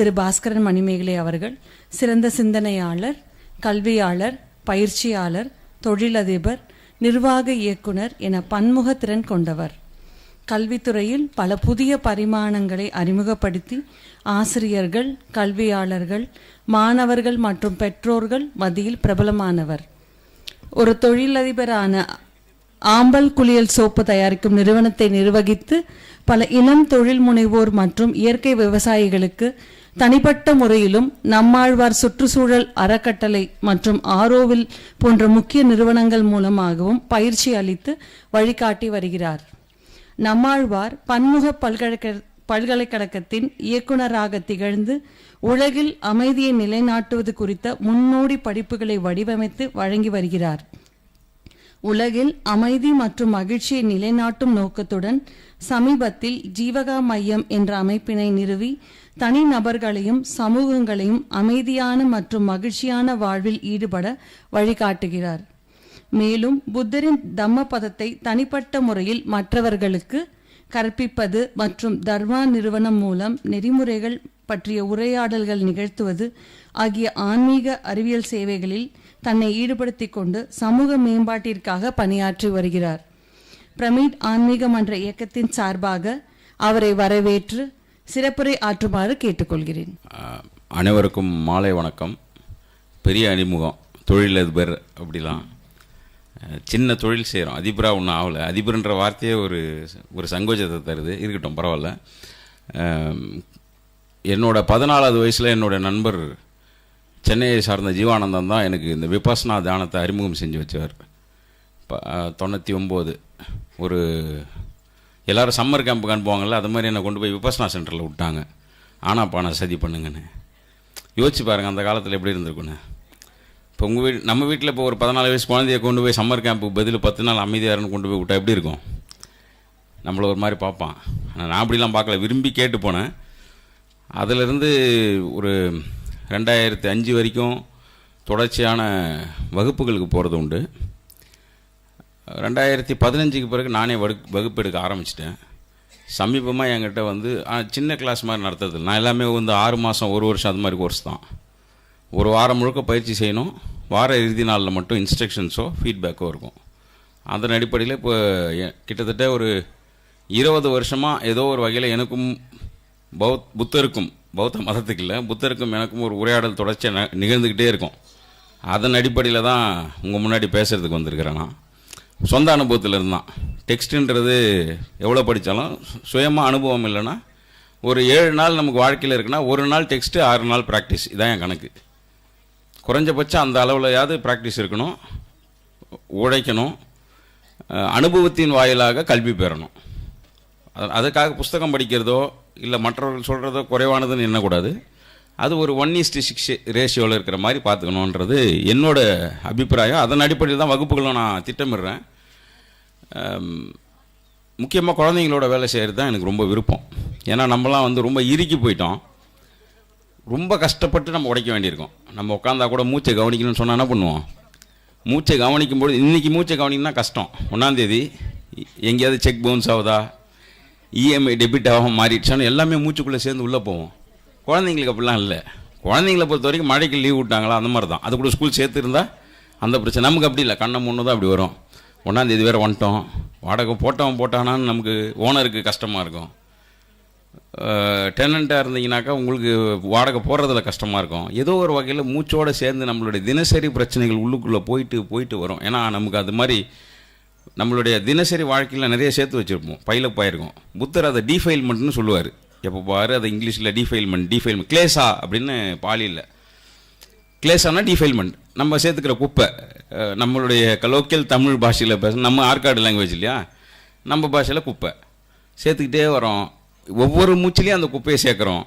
திரு பாஸ்கரன் மணிமேகலை அவர்கள் சிறந்த சிந்தனையாளர் கல்வியாளர் பயிற்சியாளர் தொழிலதிபர் நிர்வாக இயக்குனர் என பன்முக திறன் கொண்டவர். கல்வித்துறையில் பல புதிய பரிமாணங்களை அறிமுகப்படுத்தி ஆசிரியர்கள் கல்வியாளர்கள் மாணவர்கள் மற்றும் பெற்றோர்கள் மத்தியில் பிரபலமானவர். ஒரு தொழிலதிபரான ஆம்பல் குளியல் சோப்பு தயாரிக்கும் நிறுவனத்தை நிர்வகித்து பல இளம் தொழில் முனைவோர் மற்றும் இயற்கை விவசாயிகளுக்கு தனிப்பட்ட முறையிலும் நம்மாழ்வார் சுற்றுச்சூழல் அறக்கட்டளை மற்றும் ஆரோவில் போன்ற முக்கிய நிறுவனங்கள் மூலமாகவும் பயிற்சி அளித்து வழிகாட்டி வருகிறார். நம்மாழ்வார் பன்முக பல்கலைக்க பல்கலைக்கழகத்தின் இயக்குனராக திகழ்ந்து உலகில் அமைதியை நிலைநாட்டுவது குறித்த முன்னோடி படிப்புகளை வடிவமைத்து வழங்கி வருகிறார். உலகில் அமைதி மற்றும் மகிழ்ச்சியை நிலைநாட்டும் நோக்கத்துடன் சமீபத்தில் ஜீவகா மையம் என்ற அமைப்பினை நிறுவி தனிநபர்களையும் சமூகங்களையும் அமைதியான மற்றும் மகிழ்ச்சியான வாழ்வில் ஈடுபட வழிகாட்டுகிறார். மேலும் புத்தரின் தம்ம பதத்தை தனிப்பட்ட முறையில் மற்றவர்களுக்கு கற்பிப்பது மற்றும் தர்மா நிறுவனம் மூலம் நெறிமுறைகள் பற்றிய உரையாடல்கள் நிகழ்த்துவது ஆகிய ஆன்மீக அறிவியல் சேவைகளில் தன்னை ஈடுபடுத்தி கொண்டு சமூக மேம்பாட்டிற்காக பணியாற்றி வருகிறார். பிரமிட் ஆன்மீக மன்ற இயக்கத்தின் சார்பாக அவரை வரவேற்று சிறப்புரை ஆற்றுமாறு கேட்டுக்கொள்கிறேன். அனைவருக்கும் மாலை வணக்கம். பெரிய அறிமுகம் தொழிலதிபர் அப்படிலாம். சின்ன தொழில் செய்கிறோம் அதிபராக ஒன்றும் ஆகலை. அதிபர்ன்ற வார்த்தையே ஒரு ஒரு சங்கோஜத்தை தருது. இருக்கட்டும் பரவாயில்ல. என்னோடய என்னோட பதினாலாவது வயசில் என்னோட நண்பர் சென்னையை சார்ந்த ஜீவானந்தம் தான் எனக்கு இந்த விபாசனா தியானத்தை அறிமுகம் செஞ்சு வச்சவர். ப- தொண்ணூற்றி ஒம்பது. ஒரு எல்லோரும் சம்மர் கேம்புக்கு அனுப்புவாங்கல்ல அது மாதிரி என்னை கொண்டு போய் விபசனா சென்டரில் விட்டாங்க. ஆனால் பானா சதி பண்ணுங்கன்னு. யோசிச்சு பாருங்கள் அந்த காலத்தில் எப்படி இருந்திருக்குன்னு இப்போ உங்கள் வீட் நம்ம வீட்டில் இப்போ ஒரு பதினாலு வயசு குழந்தைய கொண்டு போய் சம்மர் கேம்புக்கு பதில் பத்து நாள் அமைதியாருன்னு கொண்டு போய் விட்டா எப்படி இருக்கும்? நம்மளை ஒரு மாதிரி பார்ப்பான். ஆனால் நான் அப்படிலாம் பார்க்கல. விரும்பி கேட்டு போனேன். அதிலிருந்து ஒரு ரெண்டாயிரத்தி அஞ்சு வரைக்கும் தொடர்ச்சியான வகுப்புகளுக்கு போகிறது உண்டு. ரெண்டாயிரத்தி பதினஞ்சுக்கு பிறகு நானே வகு வகுப்பு எடுக்க ஆரம்பிச்சிட்டேன். சமீபமாக என்கிட்ட வந்து சின்ன கிளாஸ் மாதிரி நடத்துறது நான் எல்லாமே வந்து ஆறு மாதம் ஒரு வருஷம் அது மாதிரி கோர்ஸ் தான். ஒரு வாரம் முழுக்க பயிற்சி செய்யணும். வார இறுதி நாளில் மட்டும் இன்ஸ்ட்ரக்ஷன்ஸோ ஃபீட்பேக்கோ இருக்கும். அதன் அடிப்படையில் இப்போ கிட்டத்தட்ட ஒரு இருபது வருஷமாக ஏதோ ஒரு வகையில் எனக்கும் பௌத் புத்தருக்கும் பௌத்த மதத்துக்கு இல்லை புத்தருக்கும் எனக்கும் ஒரு உரையாடல் தொடர்ச்சியாக ந- நிகழ்ந்துக்கிட்டே இருக்கும். அதன் அடிப்படையில் தான் உங்கள் முன்னாடி பேசுகிறதுக்கு வந்திருக்கிறேன் நான். சொந்த அனுபவத்தில் இருந்தான். டெக்ஸ்ட்டுன்றது எவ்வளோ படித்தாலும் சுயமாக அனுபவம் இல்லைன்னா ஒரு ஏழு நாள் நமக்கு வாழ்க்கையில் இருக்குன்னா ஒரு நாள் டெக்ஸ்ட்டு ஆறு நாள் ப்ராக்டிஸ் இதான் என் கணக்கு. குறைஞ்சபட்சம் அந்த அளவுலையாவது ப்ராக்டிஸ் இருக்கணும் உழைக்கணும் அனுபவத்தின் வாயிலாக கல்வி பெறணும். அது- அதுக்காக புஸ்தகம் படிக்கிறதோ இல்லை மற்றவர்கள் சொல்கிறதோ குறைவானதுன்னு எண்ணக்கூடாது. அது ஒரு ஒன் இஸ்டி சிக்ஸ் ரேஷியோவில் இருக்கிற மாதிரி பார்த்துக்கணுன்றது என்னோட அபிப்பிராயம். அதன் அடிப்படையில் தான் வகுப்புகளும் நான் திட்டமிடுறேன். முக்கியமாக குழந்தைங்களோட வேலை செய்கிறது தான் எனக்கு ரொம்ப விருப்பம். ஏன்னா நம்மலாம் வந்து ரொம்ப இறுக்கி போயிட்டோம். ரொம்ப கஷ்டப்பட்டு நம்ம உடைக்க வேண்டியிருக்கோம். நம்ம உட்காந்தா கூட மூச்சை கவனிக்கணும்னு சொன்னால் என்ன பண்ணுவோம்? மூச்சை கவனிக்கும்போது இன்றைக்கி மூச்சை கவனிக்கணும்னா கஷ்டம். ஒன்றாந்தேதி எங்கேயாவது செக் பவுன்ஸ் ஆகுதா? இஎம்ஐ டெபிட் ஆகும் மாறிடுச்சான்னு எல்லாமே மூச்சுக்குள்ளே சேர்ந்து உள்ளே போவோம். குழந்தைங்களுக்கு அப்படிலாம் இல்லை. குழந்தைங்கள பொறுத்த வரைக்கும் மழைக்கு லீவ் விட்டாங்களா அந்த மாதிரி தான் அது கூட ஸ்கூல் சேர்த்துருந்தா அந்த பிரச்சனை. நமக்கு அப்படி இல்லை. கண்ணை மூணு தான் அப்படி வரும். ஒன்றாந்தேதி வேறு வந்துட்டோம். வாடகை போட்டவன் போட்டானான்னு நமக்கு ஓனருக்கு கஷ்டமாக இருக்கும். டெனண்ட்டாக இருந்தீங்கன்னாக்கா உங்களுக்கு வாடகை போடுறதுல கஷ்டமாக இருக்கும். ஏதோ ஒரு வகையில் மூச்சோடு சேர்ந்து நம்மளுடைய தினசரி பிரச்சனைகள் உள்ளுக்குள்ளே போயிட்டு போயிட்டு வரும். ஏன்னா நமக்கு அது மாதிரி நம்மளுடைய தினசரி வாழ்க்கையில் நிறைய சேர்த்து வச்சுருப்போம். பைலப் போயிருக்கோம் புத்தர் அதை டீஃபைல்மெண்ட்னு சொல்லுவார். எப்போ பாரு அதை இங்கிலீஷில் டீஃபைல்மெண்ட் டீஃபைல்மெண்ட் கிளேசா அப்படின்னு பாலியில் கிளேசானா டிஃபைல்மெண்ட் நம்ம சேர்த்துக்கிற குப்பை நம்மளுடைய லோக்கல் தமிழ் பாஷையில் பேச நம்ம ஆற்காடு லாங்குவேஜ் இல்லையா? நம்ம பாஷையில் குப்பை. சேர்த்துக்கிட்டே வரோம். ஒவ்வொரு மூச்சிலையும் அந்த குப்பையை சேர்க்குறோம்.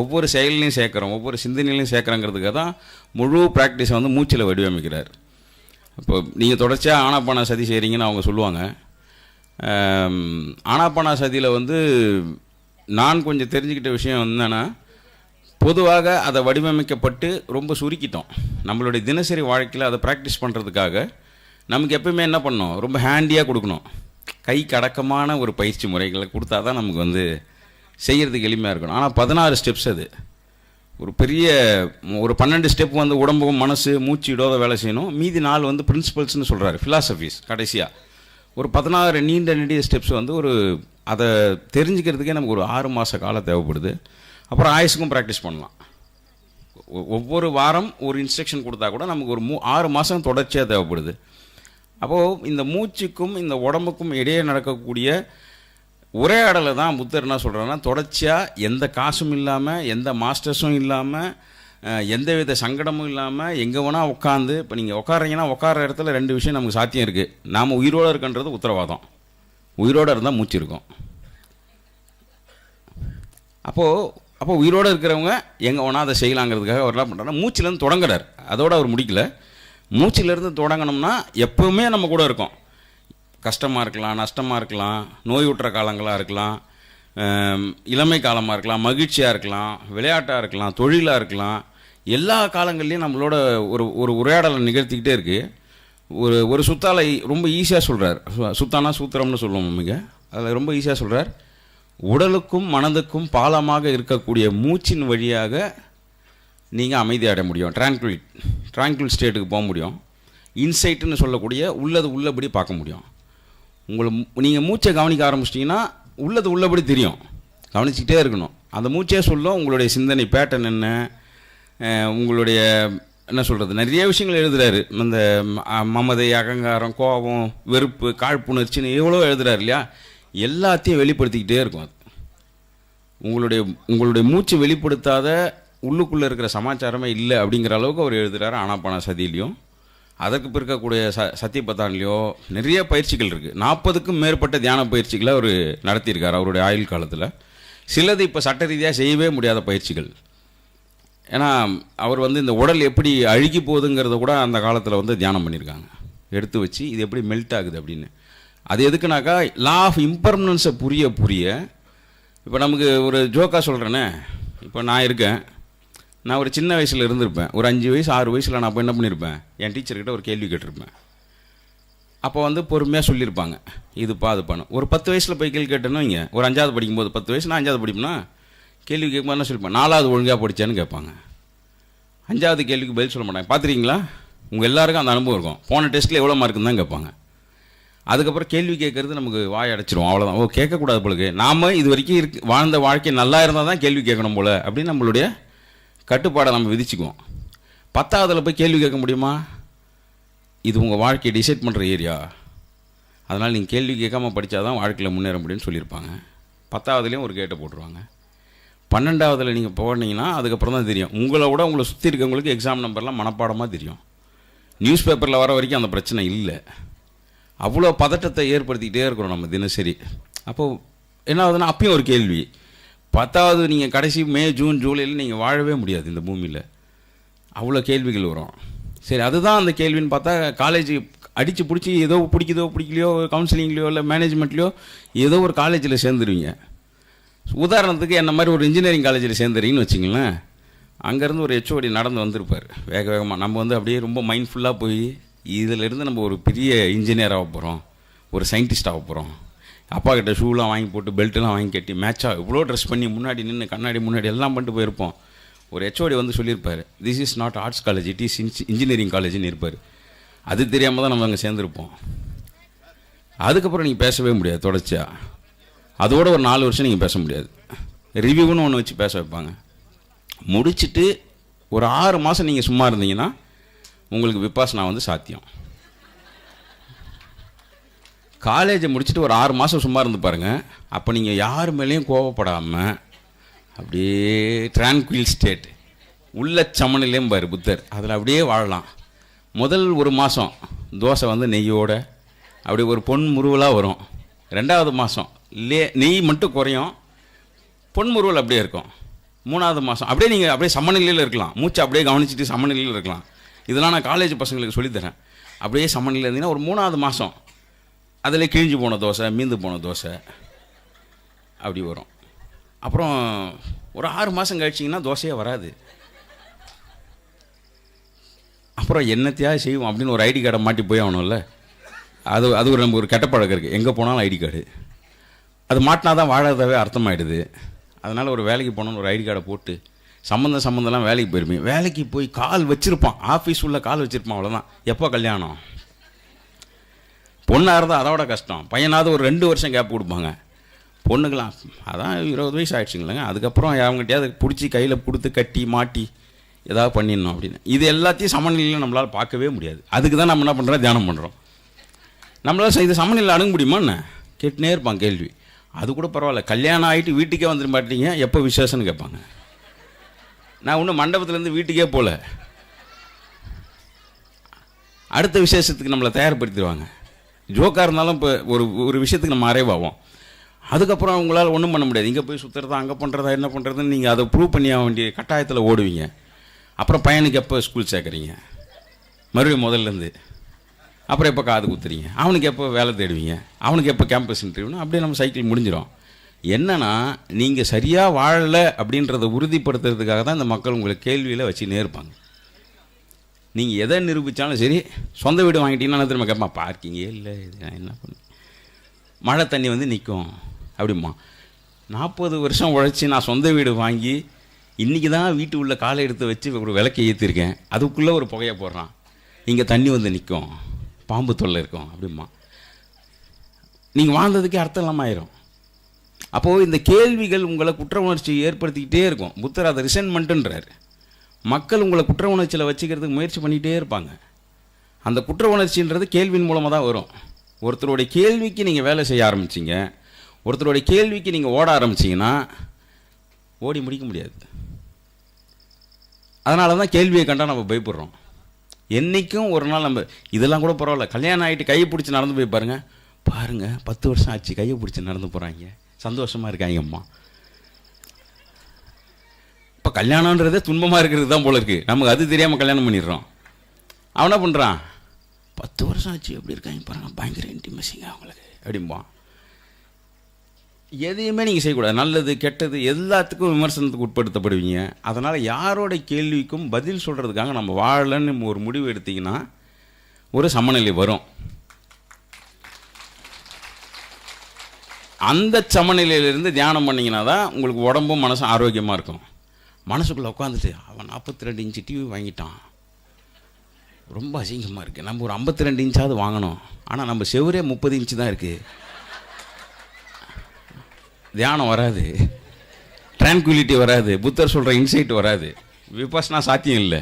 ஒவ்வொரு செயல்லையும் சேர்க்குறோம். ஒவ்வொரு சிந்தனையிலையும் சேர்க்குறங்கிறதுக்காக தான் முழு ப்ராக்டிஸை வந்து மூச்சில் வடிவமைக்கிறார். இப்போ நீங்கள் தொடர்ச்சியாக ஆனாப்பானா சதி செய்கிறீங்கன்னு அவங்க சொல்லுவாங்க. ஆனாப்பானா சதியில் வந்து நான் கொஞ்சம் தெரிஞ்சுக்கிட்ட விஷயம் என்னென்னா பொதுவாக அதை வடிவமைக்கப்பட்டு ரொம்ப சுருக்கிட்டோம். நம்மளுடைய தினசரி வாழ்க்கையில் அதை ப்ராக்டிஸ் பண்ணுறதுக்காக நமக்கு எப்பயுமே என்ன பண்ணணும்? ரொம்ப ஹேண்டியாக கொடுக்கணும். கைக்கு அடக்கமான ஒரு பயிற்சி முறைகளை கொடுத்தா தான் நமக்கு வந்து செய்கிறதுக்கு எளிமையாக இருக்கணும். ஆனால் பதினாறு ஸ்டெப்ஸ் அது. ஒரு பெரிய ஒரு பன்னெண்டு ஸ்டெப் வந்து உடம்பும் மனசு மூச்சு இடாத வேலை செய்யணும். மீதி நாள் வந்து பிரின்சிபல்ஸ்னு சொல்கிறாரு ஃபிலாசபிஸ் கடைசியாக ஒரு பதினாறு நீண்ட நெடிய ஸ்டெப்ஸ் வந்து ஒரு அதை தெரிஞ்சுக்கிறதுக்கே நமக்கு ஒரு ஆறு மாத காலம் தேவைப்படுது. அப்புறம் ஆயுசுக்கும் ப்ராக்டிஸ் பண்ணலாம். ஒவ்வொரு வாரம் ஒரு இன்ஸ்ட்ரக்ஷன் கொடுத்தா கூட நமக்கு ஒரு மூ ஆறு மாதம் தொடர்ச்சியாக தேவைப்படுது. அப்போது இந்த மூச்சுக்கும் இந்த உடம்புக்கும் இடையே நடக்கக்கூடிய உரையாடலை தான் புத்தர் என்ன சொல்கிறாருன்னா தொடர்ச்சியாக எந்த காசும் இல்லாமல் எந்த மாஸ்டர்ஸும் இல்லாமல் எந்த வித சங்கடமும் இல்லாமல் எங்கே வேணால் உட்காந்து இப்போ நீங்கள் உட்காரீங்கன்னா உட்கார இடத்துல ரெண்டு விஷயம் நமக்கு சாத்தியம் இருக்குது நாம் உயிரோடு இருக்கன்றது உத்தரவாதம். உயிரோடு இருந்தால் மூச்சு இருக்கும். அப்போது அப்போ உயிரோடு இருக்கிறவங்க எங்கே வேணால் அதை செய்யலாங்கிறதுக்காக அவர் என்ன பண்ணுறாருன்னா மூச்சிலேருந்து தொடங்குறார். அதோடு அவர் முடிக்கல. மூச்சிலேருந்து தொடங்கினோம்னா எப்போவுமே நம்ம கூட இருக்கோம். கஷ்டமாக இருக்கலாம் நஷ்டமாக இருக்கலாம் நோய் உற்ற காலங்களாக இருக்கலாம் இளமை காலமாக இருக்கலாம் மகிழ்ச்சியாக இருக்கலாம் விளையாட்டாக இருக்கலாம் தொழிலாக இருக்கலாம். எல்லா காலங்கள்லேயும் நம்மளோட ஒரு ஒரு உரையாடலை நிகழ்த்திக்கிட்டே இருக்குது ஒரு ஒரு சுத்தாலை ரொம்ப ஈஸியாக சொல்கிறார் சுத்தானா சூத்திரம்னு சொல்லுவோம் மிக அதில் ரொம்ப ஈஸியாக சொல்கிறார் உடலுக்கும் மனதுக்கும் பாலமாக இருக்கக்கூடிய மூச்சின் வழியாக நீங்கள் அமைதி அடைய முடியும். ட்ராங்குல் ட்ராங்குல் ஸ்டேட்டுக்கு போக முடியும். இன்சைட்டுன்னு சொல்லக்கூடிய உள்ளது உள்ளபடி பார்க்க முடியும். உங்களை நீங்கள் மூச்சை கவனிக்க ஆரம்பிச்சிட்டிங்கன்னா உள்ளது உள்ளபடி தெரியும். கவனிச்சுக்கிட்டே இருக்கணும். அந்த மூச்சே சொல்லும் உங்களுடைய சிந்தனை பேட்டர்ன் என்ன உங்களுடைய என்ன சொல்கிறது நிறைய விஷயங்கள் எழுதுறாரு. இந்த ம- மமதை அகங்காரம் கோபம் வெறுப்பு காழ்ப்புணர்ச்சின்னு எவ்வளோ எழுதுகிறாரு இல்லையா? எல்லாத்தையும் வெளிப்படுத்திக்கிட்டே இருக்கும் அது. உங்களுடைய உங்களுடைய மூச்சு வெளிப்படுத்தாத உள்ளுக்குள்ளே இருக்கிற சமாச்சாரமே இல்லை அப்படிங்கிற அளவுக்கு அவர் எழுதுறாரு ஆனாப்பான சதியிலையும். அதற்கு பிறக்கக்கூடிய ச சத்தியபத்தான்லையோ நிறைய பயிற்சிகள் இருக்குது நாற்பதுக்கும் மேற்பட்ட தியான பயிற்சிகளை அவர் நடத்தியிருக்கார் அவருடைய ஆயுள் காலத்தில். சிலது இப்போ சட்ட ரீதியாக செய்யவே முடியாத பயிற்சிகள். ஏன்னா அவர் வந்து இந்த உடல் எப்படி அழுகி போகுதுங்கிறத கூட அந்த காலத்தில் வந்து தியானம் பண்ணியிருக்காங்க எடுத்து வச்சு இது எப்படி மெல்ட் ஆகுது அப்படின்னு. அது எதுக்குனாக்கா லா ஆஃப் இம்பர்மனன்ஸை புரிய புரிய இப்போ நமக்கு ஒரு ஜோக்காக சொல்கிறேனே இப்போ நான் இருக்கேன். நான் ஒரு சின்ன வயசில் இருந்திருப்பேன். ஒரு அஞ்சு வயசு ஆறு வயசில் நான் அப்போ என்ன பண்ணியிருப்பேன் என் டீச்சர்கிட்ட ஒரு கேள்வி கேட்டிருப்பேன். அப்போ வந்து பொறுமையாக சொல்லியிருப்பாங்க. இதுப்பா அது பண்ண ஒரு பத்து வயசில் போய் கேள்வி கேட்டேன்னு இங்கே ஒரு அஞ்சாவது படிக்கும்போது பத்து வயசு நான் அஞ்சாவது படிப்பேனா? கேள்வி கேட்கும்போது என்ன சொல்லிப்பேன் நாலாவது ஒழுங்காக படித்தேன்னு கேட்பாங்க. அஞ்சாவது கேள்விக்கு பதில் சொல்ல மாட்டாங்க. பார்த்துருக்கீங்களா? உங்கள் எல்லாருக்கும் அந்த அனுபவம் இருக்கும். போன டெஸ்ட்டில் எவ்வளோ மார்க்குன்னு தான் கேட்பாங்க. அதுக்கப்புறம் கேள்வி கேட்குறது நமக்கு வாய் அடைச்சிரும். அவ்வளோதான் ஓ கேட்கக்கூடாது போலுக்கு. நாம் இது வரைக்கும் இருக்கு வாழ்ந்த வாழ்க்கை நல்லா இருந்தால் தான் கேள்வி கேட்கணும் போல் அப்படின்னு நம்மளுடைய கட்டுப்பாடை நம்ம விதிச்சுக்குவோம். பத்தாவதில் போய் கேள்வி கேட்க முடியுமா? இது உங்கள் வாழ்க்கையை டிசைட் பண்ணுற ஏரியா அதனால் நீங்கள் கேள்வி கேட்காம படித்தா தான் வாழ்க்கையில் முன்னேற முடியும்னு சொல்லியிருப்பாங்க. பத்தாவதுலேயும் ஒரு கேட்டை போட்டுருவாங்க. பன்னெண்டாவதில் நீங்கள் போனீங்கன்னா அதுக்கப்புறம் தான் தெரியும். உங்களை விட உங்களை சுற்றி இருக்கவங்களுக்கு எக்ஸாம் நம்பர்லாம் மனப்பாடமாக தெரியும். நியூஸ் பேப்பரில் வர வரைக்கும் அந்த பிரச்சனை இல்லை. அவ்வளோ பதட்டத்தை ஏற்படுத்திக்கிட்டே இருக்கிறோம் நம்ம தினசரி. அப்போது என்ன ஆகுதுன்னா அப்பயும் ஒரு கேள்வி. பத்தாவது நீங்கள் கடைசி மே ஜூன் ஜூலையில் நீங்கள் வாழவே முடியாது இந்த பூமியில். அவ்வளோ கேள்விகள் வரும். சரி அதுதான் அந்த கேள்வின்னு பார்த்தா காலேஜ் அடித்து பிடிச்சி ஏதோ பிடிக்குதோ பிடிக்கலையோ கவுன்சிலிங்லையோ இல்லை மேனேஜ்மெண்ட்லையோ ஏதோ ஒரு காலேஜில் சேர்ந்துருவீங்க. உதாரணத்துக்கு என்ன மாதிரி ஒரு இன்ஜினியரிங் காலேஜில் சேர்ந்துறீங்கன்னு வச்சிங்களேன் அங்கேருந்து ஒரு ஹெச்ஓடி நடந்து வந்திருப்பார். வேக வேகமாக நம்ம வந்து அப்படியே ரொம்ப மைண்ட்ஃபுல்லாக போய் இதிலேருந்து நம்ம ஒரு பெரிய இன்ஜினியர் ஆக போகிறோம் ஒரு சயின்டிஸ்ட் ஆக போகிறோம் அப்பா கிட்ட ஷூலாம் வாங்கி போட்டு பெல்ட்டெலாம் வாங்கி கட்டி மேட்சாக இவ்வளோ ட்ரெஸ் பண்ணி முன்னாடி நின்று கண்ணாடி முன்னாடி எல்லாம் பண்ணிட்டு போயிருப்போம். ஒரு ஹெச்ஓடி வந்து சொல்லியிருப்பார் this is not arts college it is engineering காலேஜ்னு இருப்பார். அது தெரியாமல் தான் நம்ம அங்கே சேர்ந்துருப்போம். அதுக்கப்புறம் நீங்கள் பேசவே முடியாது தொடர்ச்சியாக அதோட ஒரு நாலு வருஷம் நீங்கள் பேச முடியாது. ரிவ்யூன்னு ஒன்று வச்சு பேச வைப்பாங்க. முடிச்சுட்டு ஒரு ஆறு மாதம் நீங்கள் சும்மா இருந்தீங்கன்னா உங்களுக்கு விபாசனா வந்து சாத்தியம். காலேஜை முடிச்சுட்டு ஒரு ஆறு மாதம் சும்மா இருந்து பாருங்கள் அப்போ நீங்கள் யார் மேலேயும் கோவப்படாமல் அப்படியே ட்ரான்குயில் ஸ்டேட் உள்ள சமநிலையும் பாரு புத்தர். அதில் அப்படியே வாழலாம். முதல் ஒரு மாதம் தோசை வந்து நெய்யோட அப்படி ஒரு பொன் முருவலாக வரும். ரெண்டாவது மாதம் லே நெய் மட்டும் குறையும். பொன் முருவல் அப்படியே இருக்கும். மூணாவது மாதம் அப்படியே நீங்கள் அப்படியே சமநிலையில் இருக்கலாம். மூச்சை அப்படியே கவனிச்சுட்டு சமநிலையில் இருக்கலாம். இதெல்லாம் நான் காலேஜ் பசங்களுக்கு சொல்லித்தரேன். அப்படியே சமநிலையில் இருந்தீங்கன்னா ஒரு மூணாவது மாதம் அதில் கிழிஞ்சு போன தோசை மீந்து போன தோசை. அப்படி வரும். அப்புறம் ஒரு ஆறு மாதம் கழிச்சிங்கன்னா தோசையே வராது. அப்புறம் என்னத்தையாக செய்வோம் அப்படின்னு ஒரு ஐடி கார்டை மாட்டி போய் ஆகணும்ல. அது அது ஒரு நம்ம ஒரு கெட்ட பழக்கம் இருக்குது எங்கே போனாலும் ஐடி கார்டு. அது மாட்டினா தான் வாழாதவே அர்த்தமாயிடுது. அதனால் ஒரு வேலைக்கு போனோம்னு ஒரு ஐடி கார்டை போட்டு சம்மந்தம் சம்மந்தம்லாம் வேலைக்கு போயிருப்பீங்க வேலைக்கு போய் கால் வச்சிருப்பான். ஆஃபீஸ் உள்ள கால் வச்சுருப்பான் அவ்வளோதான் எப்போ கல்யாணம்? பொண்ணாக இருந்தால் அதோட கஷ்டம். பையனாவது ஒரு ரெண்டு வருஷம் கேப் கொடுப்பாங்க. பொண்ணுங்களாம் அதான் இருபது வயசு ஆகிடுச்சிங்களேங்க அதுக்கப்புறம் அவங்ககிட்டயாவது பிடிச்சி கையில் கொடுத்து கட்டி மாட்டி ஏதாவது பண்ணிடணும் அப்படின்னு. இது எல்லாத்தையும் சமநிலையில் நம்மளால் பார்க்கவே முடியாது. அதுக்கு தான் நம்ம என்ன பண்ணுறோம் தியானம் பண்ணுறோம் நம்மளால் இது சமநிலையில் அணுக முடியுமா என்ன? கேட்டுனே இருப்பான் கேள்வி. அது கூட பரவாயில்ல. கல்யாணம் ஆகிட்டு வீட்டுக்கே வந்துட மாட்டீங்க. எப்போ விசேஷம்னு கேட்பாங்க. நான் இன்னும் மண்டபத்துலேருந்து வீட்டுக்கே போகல அடுத்த விசேஷத்துக்கு நம்மளை தயார்படுத்திடுவாங்க. ஜோக்காக இருந்தாலும் இப்போ ஒரு ஒரு விஷயத்துக்கு நம்ம அறைவாகும் அதுக்கப்புறம் உங்களால் ஒன்றும் பண்ண முடியாது. இங்கே போய் சுற்றுறதா அங்கே பண்ணுறதா என்ன பண்ணுறதுன்னு நீங்கள் அதை ப்ரூவ் பண்ணி ஆக வேண்டிய கட்டாயத்தில் ஓடுவீங்க. அப்புறம் பையனுக்கு எப்போ ஸ்கூல் சேர்க்குறீங்க? மறுபடியும் முதல்லேருந்து அப்புறம் எப்போ காது குத்துறீங்க? அவனுக்கு எப்போ வேலை தேடுவீங்க? அவனுக்கு எப்போ கேம்பஸ் இன்டர்வியூனா அப்படியே நம்ம சைக்கிள் முடிஞ்சிடும் என்னன்னா நீங்கள் சரியாக வாழலை அப்படின்றத உறுதிப்படுத்துறதுக்காக தான் இந்த மக்கள் உங்களை கேள்வியில் வச்சுன்னே இருப்பாங்க. நீங்கள் எதை நிரூபித்தாலும் சரி சொந்த வீடு வாங்கிட்டீங்கன்னா திரும்ப கேட்பான்? பார்க்கிங்கே இல்லை இது நான் என்ன பண்ண மழை தண்ணி வந்து நிற்கும் அப்படிம்மா நாற்பது வருஷம் உழைச்சி நான் சொந்த வீடு வாங்கி இன்றைக்கி தான் வீட்டு உள்ள காலை எடுத்து வச்சு ஒரு விளக்கை ஏற்றிருக்கேன் அதுக்குள்ளே ஒரு புகையை போடுறான். இங்கே தண்ணி வந்து நிற்கும் பாம்பு தொல்லை இருக்கும் அப்படிமா நீங்கள் வாழ்ந்ததுக்கே அர்த்தம் இல்லாமல் ஆயிரும். அப்போது இந்த கேள்விகள் உங்களை குற்ற உணர்ச்சி ஏற்படுத்திக்கிட்டே இருக்கும். புத்தர் அதை ரிசன்மெண்ட்டுன்றார் மக்கள் உங்களை குற்ற உணர்ச்சியில் வச்சுக்கிறதுக்கு முயற்சி பண்ணிகிட்டே இருப்பாங்க. அந்த குற்ற உணர்ச்சின்றது கேள்வியின் மூலமாக தான் வரும். ஒருத்தருடைய கேள்விக்கு நீங்கள் வேலை செய்ய ஆரம்பிச்சிங்க. ஒருத்தருடைய கேள்விக்கு நீங்கள் ஓட ஆரம்பிச்சிங்கன்னா ஓடி முடிக்க முடியாது. அதனால தான் கேள்வியை கண்டால் நம்ம பயப்படுறோம். என்றைக்கும் ஒரு நாள் நம்ம இதெல்லாம் கூட பரவாயில்ல. கல்யாணம் ஆகிட்டு கையை பிடிச்சி நடந்து போய் பாருங்கள் பாருங்கள் பத்து வருஷம் ஆச்சு கையை பிடிச்சி நடந்து போகிறாங்க சந்தோஷமாக இருக்காங்க அம்மா. இப்போ கல்யாணன்றதே துன்பமாக இருக்கிறது தான் போல இருக்குது நமக்கு அது தெரியாமல் கல்யாணம் பண்ணிடுறோம். அவன் என்ன பண்ணுறான் பத்து வருஷம் ஆச்சு எப்படி இருக்காங்க பாருங்க. பயங்கர இன்டிமசிங்க அவங்களுக்கு. அப்படிம்பான். எதையுமே நீங்கள் செய்யக்கூடாது. நல்லது கெட்டது எல்லாத்துக்கும் விமர்சனத்துக்கு உட்படுத்தப்படுவீங்க. அதனால் யாரோட கேள்விக்கும் பதில் சொல்கிறதுக்காக நம்ம வாழலன்னு ஒரு முடிவு எடுத்திங்கன்னா ஒரு சமநிலை வரும். அந்த சமநிலையிலேருந்து தியானம் பண்ணிங்கன்னா தான் உங்களுக்கு உடம்பும் மனசும் ஆரோக்கியமாக இருக்கும். மனசுக்குள்ளே உட்காந்துட்டு அவன் நாற்பத்தி ரெண்டு இன்ச்சு டிவி வாங்கிட்டான். ரொம்ப அசிங்கமாக இருக்குது நம்ம ஒரு ஐம்பத்தி ரெண்டு இன்ச்சாவது வாங்கணும். ஆனால் நம்ம செவரே முப்பது இன்ச்சு தான் இருக்குது தியானம் வராது. ட்ரான்குலிட்டி வராது. புத்தர் சொல்கிற இன்சைட் வராது. விபாசனா சாத்தியம் இல்லை.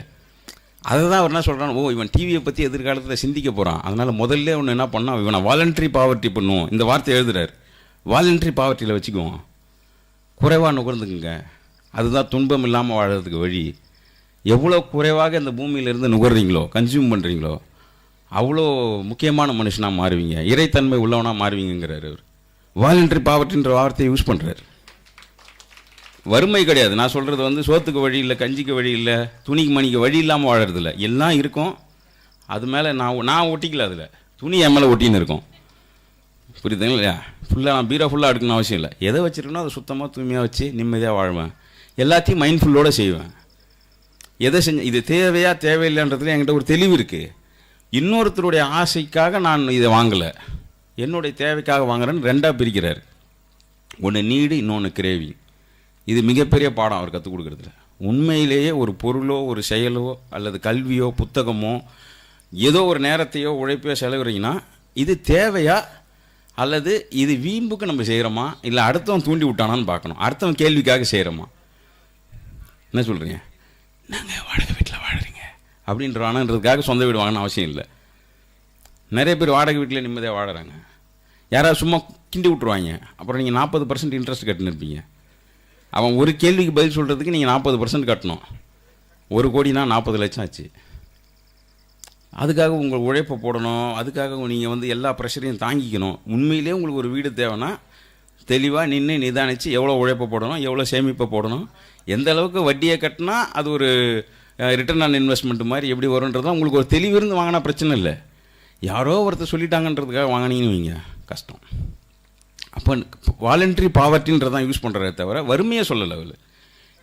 அதை தான் அவர் என்ன சொல்கிறான் ஓ இவன் டிவியை பற்றி எதிர்காலத்தில் சிந்திக்க போகிறான் அதனால் முதல்ல ஒன்று என்ன பண்ணான் இவனை வாலண்ட்ரி பாவர்ட்டி பண்ணுவோம். இந்த வார்த்தை எழுதுறார். வாலண்ட்ரி பாவர்ட்டியில் வச்சுக்குவோம். குறைவாக நுகர்ந்துக்குங்க. அதுதான் துன்பம் இல்லாமல் வாழறதுக்கு வழி. எவ்வளோ குறைவாக இந்த பூமியிலேருந்து நுகர்றீங்களோ கன்சியூம் பண்ணுறீங்களோ அவ்வளோ முக்கியமான மனுஷனாக மாறுவீங்க. இறைத்தன்மை உள்ளவனாக மாறுவீங்கிறார் அவர். வாலண்டரி பாவர்ட்டின்ற வார்த்தையை யூஸ் பண்ணுறாரு வறுமை கிடையாது. நான் சொல்கிறது வந்து சோத்துக்கு வழி இல்லை கஞ்சிக்கு வழி இல்லை துணிக்கு மணிக்கு வழி இல்லாமல் வாழறது இல்லை. எல்லாம் இருக்கும். அது மேலே நான் நான் ஒட்டிக்கல அதில். துணி என் மேலே ஒட்டின்னு இருக்கும். புரியுதுங்களா இல்லையா? ஃபுல்லாக நான் பீரோ ஃபுல்லாக எடுக்கணும் அவசியம் இல்லை. எதை வச்சுருக்கணும் அதை சுத்தமாக தூய்மையாக வச்சு நிம்மதியாக வாழ்வேன். எல்லாத்தையும் மைண்ட்ஃபுல்லோடு செய்வேன். எதை செஞ்ச இது தேவையா தேவையில்லைன்றதுல என்கிட்ட ஒரு தெளிவு இருக்குது இன்னொருத்தருடைய ஆசைக்காக நான் இதை வாங்கலை. என்னுடைய தேவைக்காக வாங்குறேன்னு ரெண்டாக பிரிக்கிறார். ஒன்று நீடு இன்னொன்று கிரேவி. இது மிகப்பெரிய பாடம் அவர் கற்றுக் கொடுக்குறதுல. உண்மையிலேயே ஒரு பொருளோ ஒரு செயலோ அல்லது கல்வியோ புத்தகமோ ஏதோ ஒரு நேரத்தையோ உழைப்பையோ செலவுறீங்கன்னா இது தேவையா? அல்லது இது வீம்புக்கு நம்ம செய்கிறோமா இல்லை அடுத்தவன் தூண்டி விட்டானான்னு பார்க்கணும். அடுத்தவன் கேள்விக்காக செய்கிறோமா என்ன சொல்கிறீங்க நாங்கள் வாடகை வீட்டில் வாழறீங்க. அப்படின்றானன்றதுக்காக சொந்த வீடு வாங்கணும்னு அவசியம் இல்லை. நிறைய பேர் வாடகை வீட்டில் நிம்மதியாக வாழறாங்க. யாராவது சும்மா கிண்டி விட்ருவாங்க அப்புறம் நீங்கள் நாற்பது பர்சன்ட் இன்ட்ரெஸ்ட் கட்டினிருப்பீங்க அவன் ஒரு கேள்விக்கு பதில் சொல்கிறதுக்கு நீங்கள் நாற்பது பர்சன்ட் கட்டணும். ஒரு கோடினா நாற்பது லட்சம் ஆச்சு. அதுக்காக உங்கள் உழைப்பை போடணும். அதுக்காக நீங்கள் வந்து எல்லா ப்ரெஷரையும் தாங்கிக்கணும். உண்மையிலே உங்களுக்கு ஒரு வீடு தேவைன்னா தெளிவாக நின்று நிதானித்து எவ்வளோ உழைப்பை போடணும் எவ்வளோ சேமிப்பை போடணும் எந்த அளவுக்கு வட்டியை கட்டினா அது ஒரு ரிட்டர்ன் ஆன் இன்வெஸ்ட்மெண்ட் மாதிரி எப்படி வரும்ன்றதுலாம் உங்களுக்கு ஒரு தெளிவு இருந்து வாங்கினா பிரச்சனை இல்லை. யாரோ ஒருத்தர் சொல்லிட்டாங்கன்றதுக்காக வாங்கினீங்கன்னு வைங்க. கஷ்டம். அப்போ வாலண்டரி பாவர்ட்டின்றதான் யூஸ் பண்ணுறதே தவிர வறுமையை சொல்லலை அவள்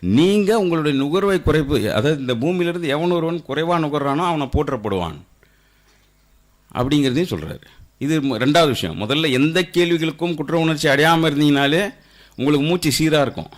நீங்கள் உங்களுடைய நுகர்வை குறைப்பு அதாவது இந்த பூமியிலிருந்து எவன் ஒருவன் குறைவாக நுகர்றானோ அவனை போற்றப்படுவான். அப்படிங்கிறதையும் சொல்கிறாரு இது ரெண்டாவது விஷயம். முதல்ல எந்த கேள்விகளுக்கும் குற்ற உணர்ச்சி அடையாமல் இருந்தீங்கனாலே உங்களுக்கு மூச்சு சீராக இருக்கும்.